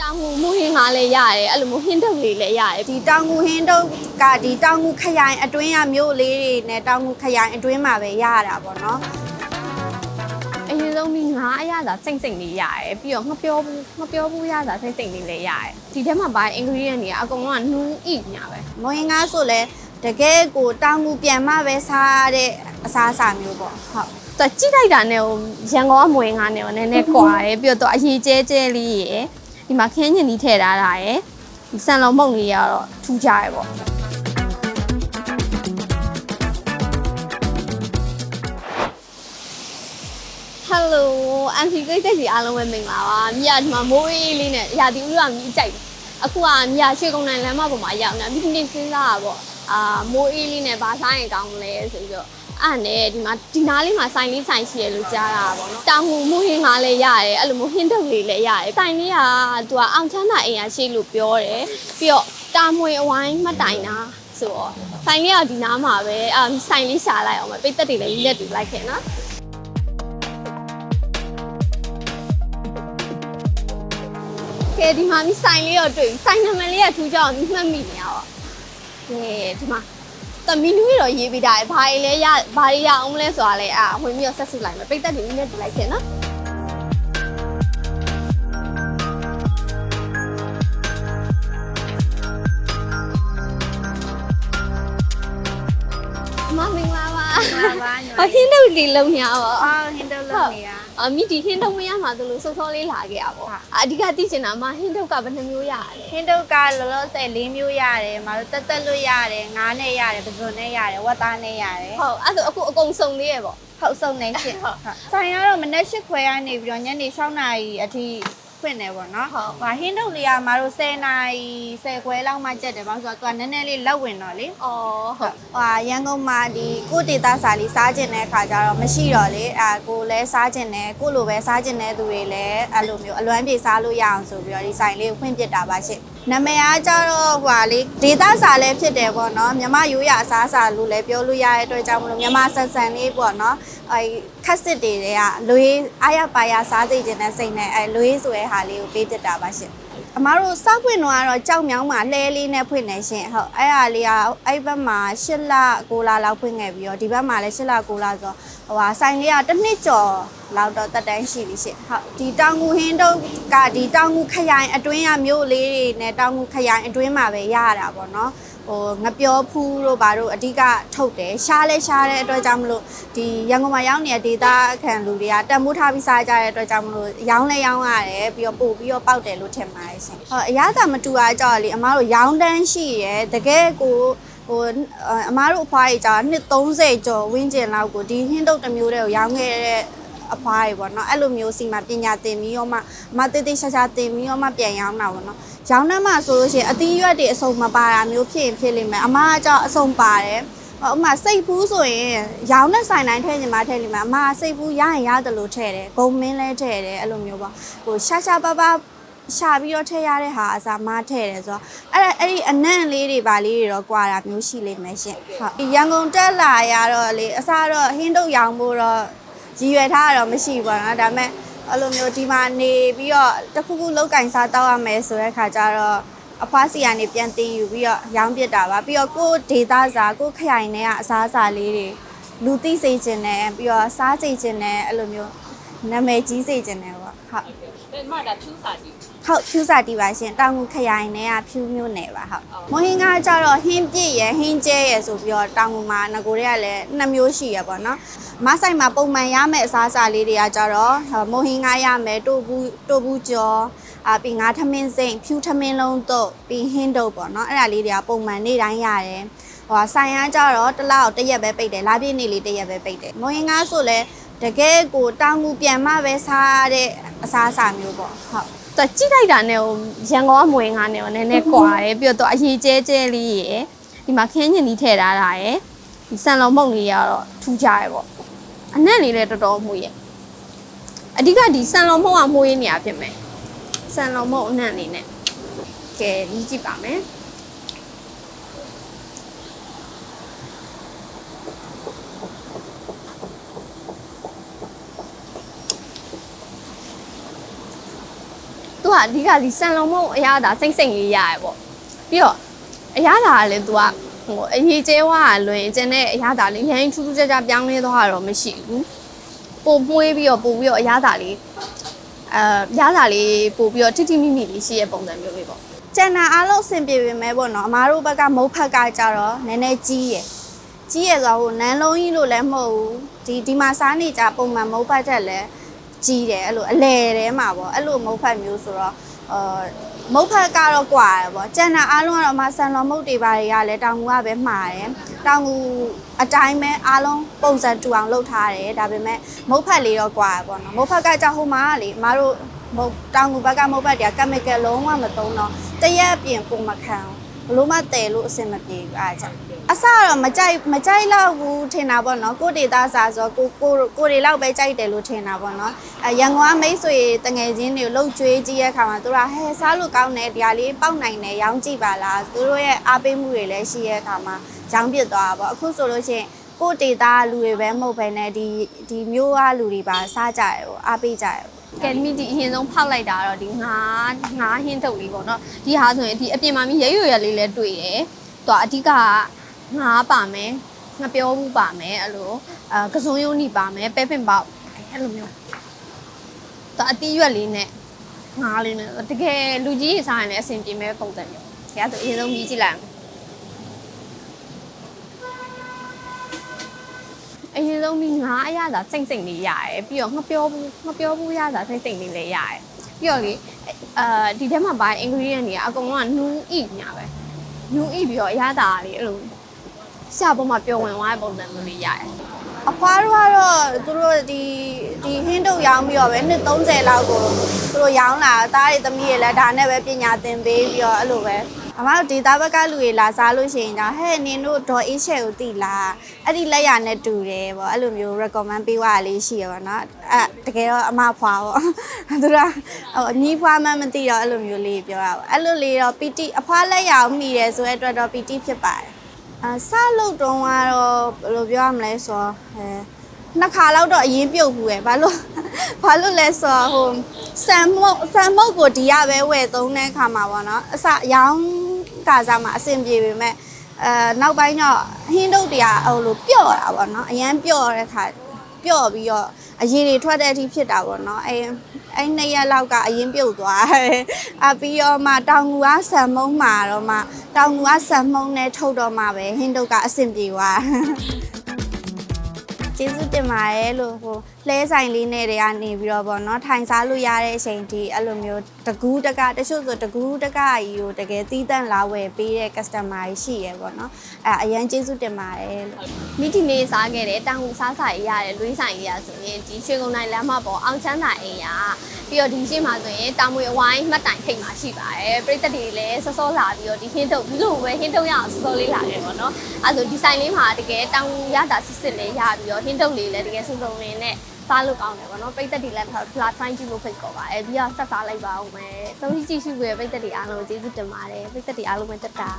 တောင်ငူမူဟင်းကားလည်းရတယ်အဲ့လိုမျိုးဟင်းတုပ်လေးလည်းရတယ်ဒီတောင်ငူဟင်းတုတ်ကဒီတောင်ငူခရိုင်အတွင်းရမြို့လေးတွေနဲ့တောင်ငူခရိုင်အတွင်းမှာပဲရရတာပေါ့နော်အရင်ဆုံးဒီငါးအရသာစိမ့်စိမ့်လေးရတယ်ပြီးတော့ငပြောဘူးငပြောဘူးရသာစိမ့်စိမ့်လေးလည်းရတယ်ဒီထဲမှာပါ ingredient တွေကအကုန်လုံးကနူးဣညာပဲမွေးငါဆိုလဲတကယ်ကိုတောင်ငူပြန်မှပဲစားရတဲ့အစားအစာမျိုးပေါ့ဟုတ်သူကကြည့်လိုက်တာနဲ့ဟိုရန်ကုန်ကမွေငါနဲ့ဟိုနည်းနည်းကွာတယ်ပြီးတော့သူအရေးကျဲကျဲလေးရယ် ဒီမှာခင်းညင်ကြီးထည့်ထားတာရယ်ဒီဆန်လုံးမုံလေးကတော့ထူးကြရယ်ပေါ့ဟယ်လိုအန်ဖီကိတ်တက်စီအားလုံးပဲမင်္ဂလာပါမြရဒီမှာမိုးအေးလေးနဲ့ရာသီဥတုကမြည်ကြိုက်တယ်အခုကမြရရွှေကုန်းနိုင်လမ်းမပေါ်မှာရောက်နေတာဒီနေ့စဉ်းစားတာပေါ့အာမိုးအေးလေးနဲ့ဘာဆိုင်ရင်ကောင်းမလဲဆိုပြီးတော့ အဲ့နဲ့ဒီမှာဒီနားလေးမှာဆိုင်လေးဆိုင်ရှိရလို့ကြားတာပေါ့နော်တောင်ငူမိုးဟင်းကားလည်းရတယ်အဲ့လိုမျိုးဟင်းတုပ်လေးလည်းရတယ်ဆိုင်လေးကသူကအောင်ချမ်းသာအိမ်ရရှိလို့ပြောတယ်ပြီးတော့တာမွေအဝိုင်းမတိုင်တာဆိုတော့ဆိုင်လေးကဒီနားမှာပဲအာဆိုင်လေးရှာလိုက်အောင်ပဲပိတ်သက်တွေလည်းလက်တူလိုက်ခဲ့နော်ကဲဒီမှာမိဆိုင်လေးတော့တွေ့ပြီဆိုင်နံပါတ်လေးကထူးကြအောင်မှတ်မိနေရပါကဲဒီမှာ သမီးနူးတော့ရေးပေးတာဘာတွေလဲရဘာတွေရအောင်မလဲဆိုတာလဲအာဝင်ပြီးတော့ဆက်စုလိုက်မယ်ပိတ်သက်တွေနည်းနည်းတူလိုက်ခဲ့နော်မမင်္ဂလာပါပါပါညီမအခင်းတို့လေးလုံးညာပါအော်ဟင်းတုတ်လုပ်နေရ အမိဒီဟင်းထုတ်မရမှာသူလို့စုံစောလေးလာခဲ့ရပါဟုတ်အဓိကသိချင်တာမှဟင်းထုတ်ကဘယ်နှမျိုးရလဲဟင်းတုတ်ကလောလောဆယ်၄မျိုးရတယ်မတို့တက်တက်လို့ရတယ်ငါးနဲ့ရတယ်ပဇွန်နဲ့ရတယ်ဝက်သားနဲ့ရတယ်ဟုတ်အဲ့ဒါအခုအကုန်စုံသေးရဲ့ပေါ့ဟုတ်စုံနေရှင်းဟုတ်ဆိုင်ကတော့မနေ့၈ခွဲကနေပြီးတော့ညနေ6နာရီအထိ ဖွင့်နေပေါ့နော်ဟုတ်ဟာဟင်းတုတ်လေးကမတို့10နာရီ10ခွဲလောက်မှကျက်တယ်ဘာလို့ဆိုတော့သူကနည်းနည်းလေးလက်ဝင်တော့လေအော်ဟုတ်ဟာရန်ကုန်မှာဒီကိုဒေတာစာလေးစားကျင်တဲ့အခါကျတော့မရှိတော့လေအာကိုလည်းစားကျင်တယ်ကိုလိုပဲစားကျင်တဲ့သူတွေလည်းအဲ့လိုမျိုးအလွမ်းပြေစားလို့ရအောင်ဆိုပြီးတော့ဒီဆိုင်လေးကိုဖွင့်ပြစ်တာပါရှင့် နာမည်အားကျတော့ဟွာလေဒေတာစာလည်းဖြစ်တယ်ပေါ့နော်မြမရိုးရအစားအစာလို့လည်းပြောလို့ရတဲ့အတွက်ကြောင့်မလို့မြမဆန်ဆန်လေးပေါ့နော်အဲခက်စစ်တွေတွေကလွေးအားရပါရစားသိခြင်းနဲ့စိတ်နဲ့အဲလွေးဆိုတဲ့ဟာလေးကိုပေးပြစ်တာပါရှင့် အမားတို့စောက်ဖွင့်တော့ကတော့ကြောက်မြောင်းမှာလှဲလေးနဲ့ဖွင့်နေရှင်ဟုတ်အဲ့ဟာလေးကအဲ့ဘက်မှာ၈လ9လလောက်ဖွင့်ခဲ့ပြီးတော့ဒီဘက်မှာလည်း၈လ9လဆိုတော့ဟိုဟာဆိုင်လေးကတစ်နှစ်ကျော်လောက်တော့တက်တန်းရှိပြီရှင်ဟုတ်ဒီတောင်ငူဟင်းတုတ်ကဒီတောင်ငူခရိုင်အတွင်းရမြို့လေးတွေနဲ့တောင်ငူခရိုင်အတွင်းမှာပဲရရတာပေါ့နော် ဟိုငပြောဖူးတို့ဘာတို့အဓိကထုတ်တယ်ရှားလဲရှားတဲ့အတွက်ကြောင့်မလို့ဒီရန်ကုန်မှာရောက်နေတဲ့ဒေတာခံလူတွေကတန်မိုးထားပြီးစားကြတဲ့အတွက်ကြောင့်မလို့ရောင်းလဲရောင်းရတယ်ပြီးတော့ပို့ပြီးတော့ပောက်တယ်လို့ထင်ပါတယ်ရှင်ဟုတ်အရသာမတူအားကြောင့်လေအမားတို့ရောင်းတန်းရှိရယ်တကယ်ကိုဟိုအမားတို့အဖွားကြီးကြောင့်နှစ်30ကျော်ဝင်းကျင်လောက်ကိုဒီဟင်းတုတ်တစ်မျိုးတည်းကိုရောင်းခဲ့တဲ့အဖွားကြီးပေါ့နော်အဲ့လိုမျိုးစီမှာပညာသင်ပြီးတော့မှအမတေးသေးရှာရှာသင်ပြီးတော့မှပြန်ရောင်းတာပေါ့နော် ရောင်းတန်းမှဆိုလို့ရှိရင်အသီးရွက်တွေအစုံမပါတာမျိုးဖြစ်ရင်ဖြစ်လိမ့်မယ်အမကကြောင့်အစုံပါတယ်ဟိုအမစိတ်ဖူးဆိုရင်ရောင်းတဲ့ဆိုင်တိုင်းထည့်နေမှာထည့်နေမှာအမကစိတ်ဖူးရရင်ရတယ်လို့ထည့်တယ်ဂုံမင်းလဲထည့်တယ်အဲ့လိုမျိုးပေါ့ဟိုရှာရှာပါပါရှာပြီးတော့ထည့်ရတဲ့ဟာအစားမထည့်တယ်ဆိုတော့အဲ့ဒါအဲ့ဒီအနံ့လေးတွေပါလေးတွေတော့ကွာတာမျိုးရှိလိမ့်မယ်ရှင်ဟုတ်ဒီရန်ကုန်တက်လာရတော့လေအစားတော့ဟင်းတုတ်ရောင်ဖို့တော့ရည်ရွယ်ထားတာတော့မရှိဘူးပေါ့နော်ဒါပေမဲ့ အဲ့လိုမျိုးဒီမှာနေပြီးတော့တစ်ခုခုလောက်ကင်စားတောက်ရမယ်ဆိုတဲ့ခါကျတော့အဖွားစီကနေပြန်တင်ယူပြီးတော့ရောင်းပစ်တာပါပြီးတော့ကိုယ်ဒေတာစာကိုယ်ခရိုင်ထဲကအစားအစာလေးတွေလူသိစေခြင်းနဲ့ပြီးတော့စားစေခြင်းနဲ့အဲ့လိုမျိုးနာမည်ကြီးစေခြင်းနဲ့ပေါ့ဟုတ်ဒီမှာဒါထူးစာကြည့် ဟုတ်ဖြူစာတီပါရှင်တောင်ငူခရိုင်ထဲကဖြူမျိုးနယ်ပါဟုတ်မွဟင်းကကြတော့ဟင်းပြည့်ရယ်ဟင်းကျဲရယ်ဆိုပြီးတော့တောင်ငူမှာငကိုတွေကလည်းနှစ်မျိုးရှိရပေါ့နော်မဆိုင်မှာပုံမှန်ရမယ့်အစားအစာလေးတွေကကြတော့မွဟင်းကရမယ်တိုဘူးတိုဘူးကြော်အာပြီးငါထမင်းစိမ့်ဖြူထမင်းလုံးတော့ပြီးဟင်းတုပ်ပေါ့နော်အဲ့ဒါလေးတွေကပုံမှန်နေ့တိုင်းရတယ်ဟိုဆိုင်ရကြတော့တစ်လောက်တစ်ရက်ပဲပိတ်တယ်လာပြည့်နေ့လေးတစ်ရက်ပဲပိတ်တယ်မွဟင်းကဆိုလဲတကယ်ကိုတောင်ငူပြန်မှပဲစားရတဲ့အစားအစာမျိုးပေါ့ဟုတ် သူကကြည့်လိုက်တာနဲ့ဟိုရန်ကုန်ကမွေငါနဲ့ဟိုနည်းနည်းကွာတယ်ပြီးတော့သူအရေးကျဲကျဲလေးရယ်ဒီမှာခင်းညင်ကြီးထည့်ထားတာရယ်ဒီဆန်လုံးမုံလေးကတော့ထူးကြရယ်ပေါ့အနက်လေးလည်းတော်တော်မှုရဲ့အဓိကဒီဆန်လုံးမုံကမှုရင်းနေရဖြစ်မယ်ဆန်လုံးမုံအနက်လေးနဲ့ကဲကြီးကြည့်ပါမယ် သူသူကအဓိကဒီဆန်လုံးမုံအရသာစိမ့်စိမ့်လေးရရပေါ့ပြီးတော့အရသာကလည်းသူကဟိုအရေးကျဲဝါလွင်ကျန်တဲ့အရသာလေးရရင်ထူးထူးခြားခြားပြောင်းလဲသွားတာတော့မရှိဘူးပို့မွေးပြီးတော့ပို့ပြီးတော့အရသာလေးအဲရသာလေးပို့ပြီးတော့ထိထိမိမိလေးရှိရဲ့ပုံစံမျိုးလေးပေါ့ကျန်တာအားလုံးအဆင်ပြေပေမဲ့ပေါ့နော်အမားတို့ဘက်ကမုတ်ဖက်ကကြတော့နည်းနည်းကြီးရယ်ကြီးရယ်ဆိုတော့ဟိုနန်းလုံးကြီးလို့လည်းမဟုတ်ဘူးဒီဒီမှာစားနေကြပုံမှန်မုတ်ဖက်တက်လည်း ကြီးတယ်အဲ့လိုအလဲထဲမှာပေါ့အဲ့လိုမုတ်ဖက်မျိုးဆိုတော့အာမုတ်ဖက်ကတော့ကွာရယ်ပေါ့ကျန်တာအားလုံးကတော့အမဆန်လော်မုတ်တွေပါတွေကလည်းတောင်ငူကပဲမှာတယ်တောင်ငူအတိုင်းပဲအားလုံးပုံစံတူအောင်လုပ်ထားတယ်ဒါပေမဲ့မုတ်ဖက်လေးတော့ကွာရယ်ပေါ့နော်မုတ်ဖက်ကကြောက်ဟိုမှာကလေအမတို့မဟုတ်တောင်ကူဘက်ကမဟုတ်ဘက်တွေကကမီကယ်လုံးဝမသုံးတော့တရက်အပြင်ပုံမခံဘူးဘလို့မတည်လို့အဆင်မပြေဘူးအားကြောင့် အစတော့မကြိုက်မကြိုက်တော့ဘူးထင်တာပေါ့နော်ကိုဒေတာစာဆိုကိုကိုကိုတွေလောက်ပဲကြိုက်တယ်လို့ထင်တာပေါ့နော်အဲရန်ကုန်ကမိတ်ဆွေတငယ်ချင်းတွေကိုလှုပ်ကြွေးကြည့်ရခါမှာသူကဟဲစားလို့ကောင်းတယ်ဒီဟာလေးပေါက်နိုင်တယ်ရောင်းကြည့်ပါလားသူတို့ရဲ့အားပေးမှုတွေလည်းရှိရခါမှာရောင်းပစ်သွားတာပေါ့အခုဆိုလို့ရှိရင်ကိုဒေတာလူတွေပဲမဟုတ်ဘဲနဲ့ဒီဒီမျိုးကလူတွေပါစားကြရပေါ့အားပေးကြရပေါ့ကယ်ဒမီဒီအရင်ဆုံးဖောက်လိုက်တာတော့ဒီငါးငါးဟင်းထုတ်လေးပေါ့နော်ဒီဟာဆိုရင်ဒီအပြင်မှာမြရရွရလေးလည်းတွေ့တယ်သူကအဓိက ငါးပါမယ်ငါပြောမှုပါမယ်အဲ့လိုအဲကစုံယုံနီပါမယ်ပဲပင်ပေါက်အဲ့လိုမျိုးသူအတီးရွက်လေးနဲ့ငါးလေးနဲ့တကယ်လူကြီးရေစားရင်လည်းအဆင်ပြေမဲ့ပုံစံမျိုးဒါဆိုအရင်ဆုံးမြည်ကြည့်လိုက်အောင်အရင်ဆုံးဒီငါးအရသာစိမ့်စိမ့်လေးရတယ်ပြီးတော့ငပြောဘူးငပြောဘူးရတာစိမ့်စိမ့်လေးလည်းရတယ်ပြီးတော့လေအာဒီထဲမှာပါ ingredient တွေကအကုန်လုံးကနူးဣညာပဲနူးဣပြီးတော့အရသာလေးအဲ့လို ရှာပေါ်မှာပျော်ဝင်သွားတဲ့ပုံစံမျိုးလေးရတယ်အဖွားတို့ကတော့သူတို့ဒီဒီဟင်းတုတ်ရောင်းပြီးတော့ပဲနှစ်30လောက်ကိုသူတို့ရောင်းလာသားတွေသမီးတွေလည်းဒါနဲ့ပဲပညာသင်ပေးပြီးတော့အဲ့လိုပဲအမတို့ဒေတာဘက်ကလူတွေလာစားလို့ရှိရင်တော့ဟဲ့နင်တို့ဒေါ်အေးရှယ်ကိုတိလားအဲ့ဒီလက်ရနဲ့တူတယ်ပေါ့အဲ့လိုမျိုး recommend ပေးသွားတာလေးရှိရပါတော့အဲ့တကယ်တော့အမဖွားပေါ့သူကဟိုညီဖွားမှမသိတော့အဲ့လိုမျိုးလေးပြောတာပေါ့အဲ့လိုလေးတော့ PT အဖွားလက်ရအောင်မိတယ်ဆိုတဲ့အတွက်တော့ PT ဖြစ်ပါတယ် အစလုတ်တုံးကတော့ဘယ်လိုပြောရမလဲဆိုတော့အဲနှစ်ခါလောက်တော့အရင်ပြုတ်ဘူးရဲ့ဘာလို့ဘာလို့လဲဆိုတော့ဟိုဆန်မုတ်ဆန်မုတ်ကိုဒီရပဲဝယ်သုံးတဲ့ခါမှာပေါ့နော်အစရောင်းကစားမှာအဆင်ပြေပေမဲ့အဲနောက်ပိုင်းတော့ဟင်းတုတ်တွေကဟိုလိုပျော့တာပေါ့နော်အရန်ပျော့တဲ့ခါပျော့ပြီးတော့ အရည်တွေထွက်တဲ့အထိဖြစ်တာပေါ့နော်အဲအဲနှစ်ရက်လောက်ကအရင်ပြုတ်သွားတယ်အပြီးတော့မှတောင်ငူကဆန်မုံမှာတော့မှတောင်ငူကဆန်မုံနဲ့ထုတ်တော့မှပဲဟင်းတုတ်ကအဆင်ပြေသွားကျေးဇူးတင်ပါတယ်လို့ဟို လဲဆိုင်လေးနဲ့တွေကနေပြီးတော့ဗောနော်ထိုင်စားလို့ရတဲ့အချိန်ဒီအဲ့လိုမျိုးတကူးတကတချို့ဆိုတကူးတကကြီးကိုတကယ်သီးသန့်လာဝယ်ပေးတဲ့ customer ကြီးရှိရယ်ဗောနော်အဲအရန်ကျေးဇူးတင်ပါတယ်လို့မိတီလေးစားခဲ့တယ်တောင်ဟူစားစာရေးရတယ်လွေးဆိုင်ရေးရဆိုရင်ဒီရွှေကုန်းတိုင်းလမ်းမပေါ်အောင်ချမ်းသာအိမ်ရပြီးတော့ဒီရှိမှဆိုရင်တာမွေအဝိုင်းမှတ်တိုင်ထိတ်မှာရှိပါတယ်ပြည်သက်တွေလည်းစောစောလာပြီးတော့ဒီဟင်းထုတ်ဒီလိုပဲဟင်းထုတ်ရအောင်စောစောလေးလာတယ်ပေါ့နော်အဲဆိုဒီဆိုင်လေးမှာတကယ်တောင်ရတာစစ်စစ်လေးရပြီးတော့ဟင်းထုတ်လေးလည်းတကယ်စုံစုံလေးနဲ့ စားလို့ကောင်းတယ်ပေါ့နော်ပိတ်သက်တွေလည်းဖလာထိုင်းကြည့်လို့ဖိတ်ခေါ်ပါတယ်ပြီးတော့ဆက်စားလိုက်ပါဦးမယ်သုံးကြည့်ကြည့်ရှုရပိတ်သက်တွေအားလုံးကျေးဇူးတင်ပါတယ်ပိတ်သက်တွေအားလုံးပဲတက်တာ